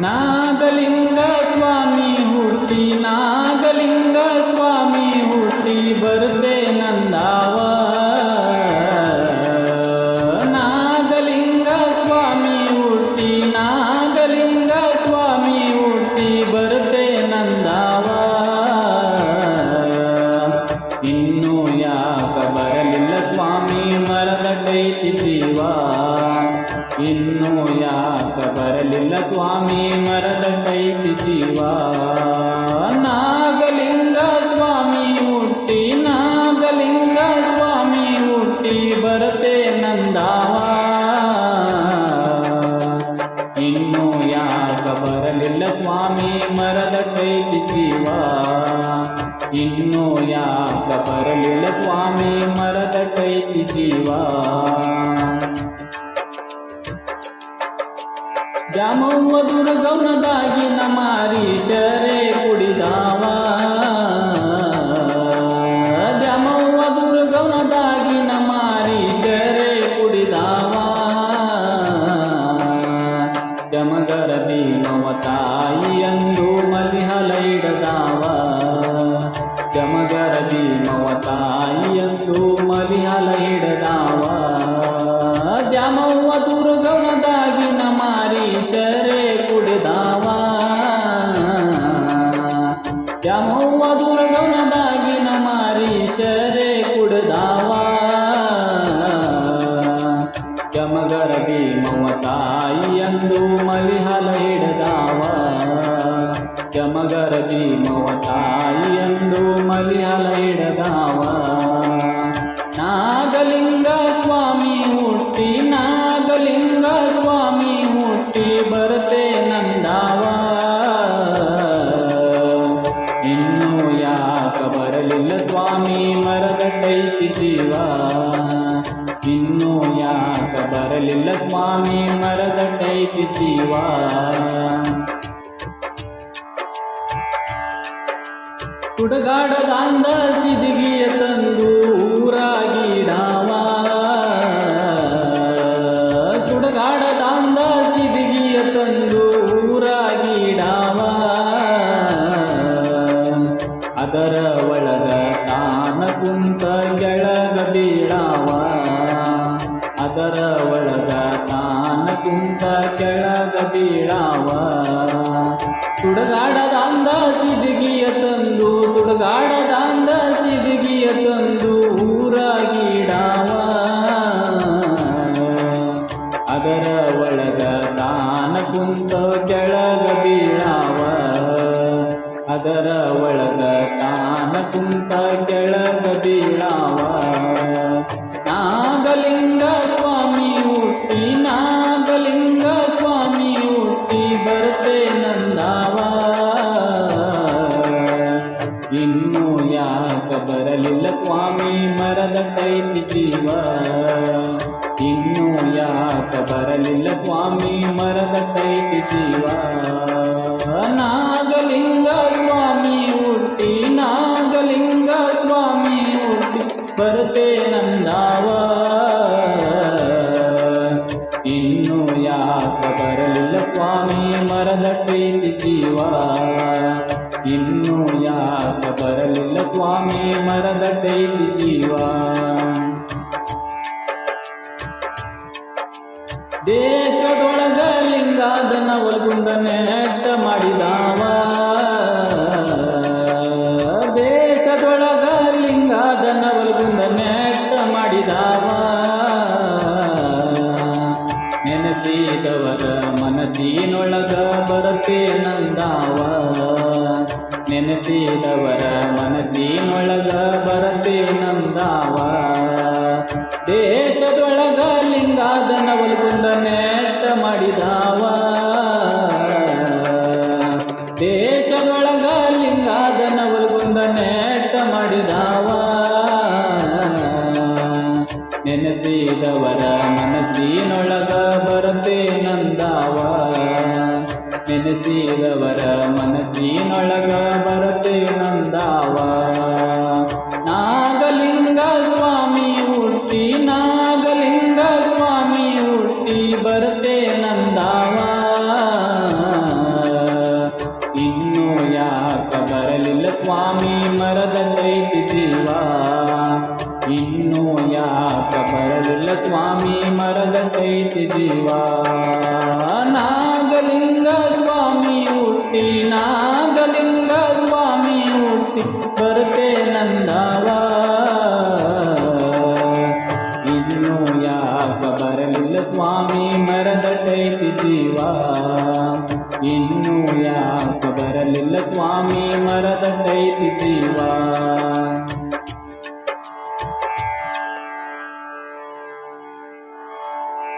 ನಾಗಲಿಂಗ ಸ್ವಾಮಿ ಹುಟ್ಟಿ, ನಾಗಲಿಂಗ ಸ್ವಾಮಿ ಹುಟ್ಟಿ ಬರುತ್ತೆ ನಂದಾವ ನಾಗಲಿಂಗ ಸ್ವಾಮಿ ಹುಟ್ಟಿ, ನಾಗಲಿಂಗ ಸ್ವಾಮಿ ಹುಟ್ಟಿ ಬರುತ್ತೆ ನಂದಾವ ಇನ್ನೂ ಯಾಕ ಬರಲಿಲ್ಲ ಸ್ವಾಮಿ ಮರದಟ್ಟೈತಿ ಜೀವ ಇನ್ನು ಯಾಕ ಬರಲಿಲ್ಲ ಸ್ವಾಮಿ ಮರದ ಕೈತಿ ಜೀವ ನಾಗಲಿಂಗ ಸ್ವಾಮಿ ಹುಟ್ಟಿ, ನಾಗಲಿಂಗ ಸ್ವಾಮಿ ಹುಟ್ಟಿ ಬರತೆ ನಂದಾವ? ಇನ್ನು ಯಾಕ ಬರಲಿಲ್ಲ ಸ್ವಾಮಿ ಮರದ ಕೈತಿ ಜೀವ ಇನ್ನು ಯಾಕ ಬರಲಿಲ್ಲ ಸ್ವಾಮಿ ಮರದಟ್ಟೈತಿ ಜಾಮವ್ವ ದುರ್ಗವನದಾಗಿನ ಮಾರೀಶರೇ ಕುಡಿದಾವ. ಭೀಮವ ತಾಯಿಯಂದು ಮಲಿಹಲ ಹಿಡದಾವ. ಚಮಗರ ಭೀಮವ ತಾಯಿಯಂದು ಮಲಿಹಲ ಹಿಡದಾವ. ಸ್ವಾಮಿ ಮರಗಟ್ಟೈತಿ ಜೀವ. ಹುಡುಗಾಡದಾಂದ ಸಿದಿಗಿಯ ತಂದು ಊರಾಗಿಡಾವ ಸುಡಗಾಡದಾಂದ ಸಿದಿಗಿಯ ತಂದು ಊರಾಗಿಡಾವ ಅದರ ಒಳಗ ತಾನ ಕುಂತ ಗೆಳಗ ಬೀಳಾವ. ಅದರ ಒಳಗ ಕುಂತ ಕೆಳಗ ಬೀಳಾವ. ಸುಡಗಾಡದಾಂದ ಸಿದಿಗಿಯ ತಂದು ಸುಡಗಾಡದಾಂದ ಸಿದಿಗಿಯ ತಂದು ಊರಾಗಿಡಾವ ಅದರ ಒಳಗ ತಾನ ಕುಂತ ಕೆಳಗ ಬೀಳಾವ. ಅದರ ಒಳಗ ತಾನ ಕುಂತ ಕೆಳಗ ಬೀಳಾವ. ನಾಗಲಿಂಗ ಇನ್ನು ಯಾಕ ಬರಲಿಲ್ಲ ಸ್ವಾಮಿ ಮರದಟ್ಟೈತಿ ಜೀವ ಇನ್ನು ಯಾಕ ಬರಲಿಲ್ಲ ಸ್ವಾಮಿ ಮರದಟ್ಟೈತಿ ಜೀವ ನಾಗಲಿಂಗ ಸ್ವಾಮಿ ಹುಟ್ಟಿ ನಾಗಲಿಂಗ ಸ್ವಾಮಿ ಹುಟ್ಟಿ ಬರುತ್ತೆ ನಂದಾವ ಇನ್ನು ಯಾಕ ಬರಲಿಲ್ಲ ಸ್ವಾಮಿ ಮರದಟ್ಟೈತಿ ಜೀವ ಇನ್ನು ಯಾಕ ಬರಲಿಲ್ಲ ಸ್ವಾಮಿ ಮರದಟ್ಟೈತಿ ಜೀವ ಮನಸ್ಸಿನೊಳಗ ಬರುತ್ತೆ ನಂದಾವ ನೆನೆಸಿದವರ ಮನಸ್ಸಿನೊಳಗ ಬರುತ್ತೆ ನಂದಾವ ದೇಶದೊಳಗ ಲಿಂಗಾದನ ಒಲ್ಗುಂದ ನೆಟ್ಟ ಮಾಡಿದಾವ. ದೇಶದೊಳಗ ಲಿಂಗಾದನ ಒಲ್ಗುಂದ ನೆಟ್ಟ ಮಾಡಿದಾವ. ನೆನೆಸಿದವರ ಮನಸ್ಸಿನೊಳಗ ಬರುತ್ತೆ ನಂದಾವ ನೆನೆಸಿದವರ ಮನಸ್ಸಿನೊಳಗ ಬರತೆ ನಂದಾವ. ನಾಗಲಿಂಗ ಸ್ವಾಮಿ ಉಡ್ತಿ ನಾಗಲಿಂಗ ಸ್ವಾಮಿ ಉಡ್ತಿ ಬರತೆ ನಂದಾವ. ಇನ್ನೂ ಯಾಕ ಬರಲಿಲ್ಲ ಸ್ವಾಮಿ ಮರದಲ್ಲೈತಿ ಜೀವ. ಇನ್ನೂ ಯಾಕ ಬರಲಿಲ್ಲ ಸ್ವಾಮಿ ಮರದಲ್ಲೈತಿ ಜೀವ. ನಾಗಲಿಂಗ ಹುಟ್ಟಿ ನಾಗಲಿಂಗ ಸ್ವಾಮಿ ಹುಟ್ಟಿ ಬರುತ್ತೆ ನಂದವ. ಇನ್ನು ಯಾಕ ಬರಲಿಲ್ಲ ಸ್ವಾಮಿ ಮರದಟ್ಟೈತಿ ಜೀವ. ಇನ್ನು ಯಾಕ ಬರಲಿಲ್ಲ ಸ್ವಾಮಿ ಮರದಟ್ಟೈತಿ ಜೀವ.